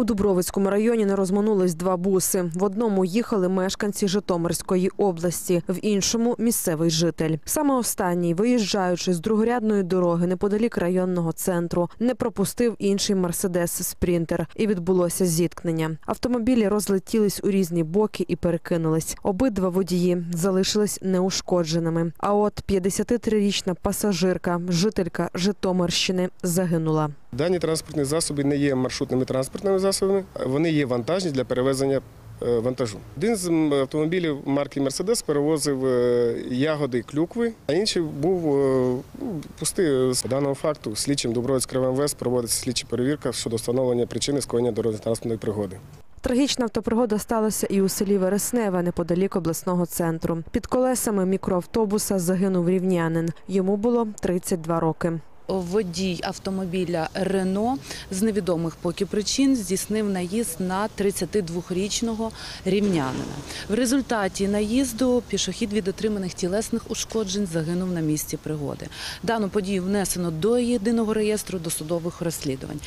У Дубровицькому районі не розминулись два буси. В одному їхали мешканці Житомирської області, в іншому місцевий житель. Саме останній, виїжджаючи з другорядної дороги неподалік районного центру, не пропустив інший мерседес Спрінтер, і відбулося зіткнення. Автомобілі розлетілись у різні боки і перекинулись. Обидва водії залишились неушкодженими. А от 53-річна пасажирка, жителька Житомирщини, загинула. Дані транспортні засоби не є маршрутними транспортними засобами, вони є вантажні для перевезення е, вантажу. Один з автомобілів марки Мерседес перевозив е, ягоди клюкви, а інший був е, ну, пустий. З даного факту слідчим Дубровицького МВС проводиться слідча перевірка щодо встановлення причини скоєння дорожньо-транспортної пригоди. Трагічна автопригода сталася і у селі Вересневе, неподалік обласного центру. Під колесами мікроавтобуса загинув рівнянин. Йому було 32 роки. Водій автомобіля Рено з невідомих поки причин здійснив наїзд на 32-річного рівнянина. В результаті наїзду пішохід від отриманих тілесних ушкоджень загинув на місці пригоди. Дану подію внесено до єдиного реєстру досудових розслідувань.